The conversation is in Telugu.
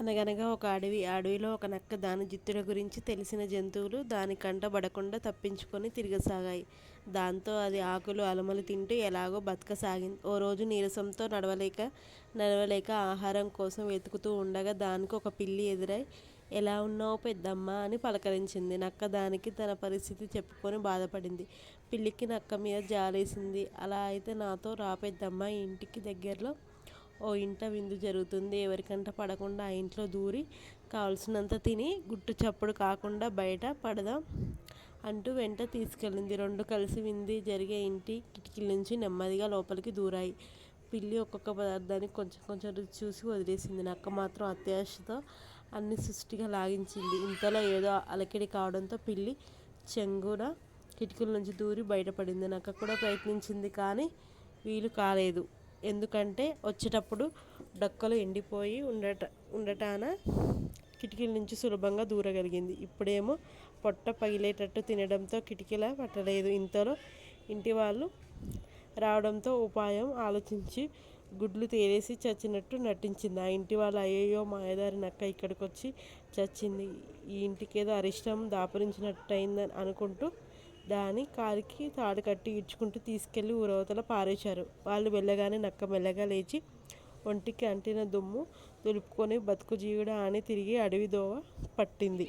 అనగనగా ఒక అడవి ఆ అడవిలో ఒక నక్క దాని జిత్తుల గురించి తెలిసిన జంతువులు దాని కంట పడకుండా తప్పించుకొని తిరగసాగాయి. దాంతో అది ఆకులు అలమలు తింటూ ఎలాగో బతకసాగింది. ఓ రోజు నీరసంతో నడవలేక నడవలేక ఆహారం కోసం వెతుకుతూ ఉండగా దానికి ఒక పిల్లి ఎదురై ఎలా ఉన్నావు పెద్దమ్మ అని పలకరించింది. నక్క దానికి తన పరిస్థితి చెప్పుకొని బాధపడింది. పిల్లికి నక్క మీద జాలేసింది. అలా అయితే నాతో రా పెద్దమ్మ ఇంటికి దగ్గరలో ఓ ఇంట విందు జరుగుతుంది. ఎవరికంట పడకుండా ఆ ఇంట్లో దూరి కావలసినంత తిని గుట్టు చప్పుడు కాకుండా బయట పడదాం అంటూ వెంట తీసుకెళ్ళింది. రెండు కలిసి వింది జరిగే ఇంటి కిటికీల నుంచి నెమ్మదిగా లోపలికి దూరాయి. పిల్లి ఒక్కొక్క పదార్థాన్ని కొంచెం కొంచెం రుచి చూసి వదిలేసింది. నక్క మాత్రం అత్యాశతో అన్ని సృష్టిగా లాగించింది. ఇంతలో ఏదో అలకిడి కావడంతో పిల్లి చెంగున కిటికీల నుంచి దూరి బయటపడింది. నక్క కూడా ప్రయత్నించింది కానీ వీలు కాలేదు. ఎందుకంటే వచ్చేటప్పుడు డొక్కలు ఎండిపోయి ఉండట ఉండటాన కిటికీల నుంచి సులభంగా దూరగలిగింది. ఇప్పుడేమో పొట్ట పగిలేటట్టు తినడంతో కిటికీల పట్టలేదు. ఇంతలో ఇంటి వాళ్ళు రావడంతో ఉపాయం ఆలోచించి గుడ్లు తేలేసి చచ్చినట్టు నటించింది. ఆ ఇంటి వాళ్ళు అయ్యయ్యో మాయదారి నక్క ఇక్కడికి వచ్చి చచ్చింది. ఈ ఇంటికేదో అరిష్టం దాపురించినట్టయిందని అనుకుంటూ దాని కాలికి తాడు కట్టి ఇచ్చుకుంటూ తీసుకెళ్ళి ఊరవతల పారేశారు. వాళ్ళు వెళ్ళగానే నక్క మెల్లగా లేచి ఒంటికి అంటిన దుమ్ము దులుపుకొని బతుకు జీవుడా అని తిరిగి అడవి దోవ పట్టింది.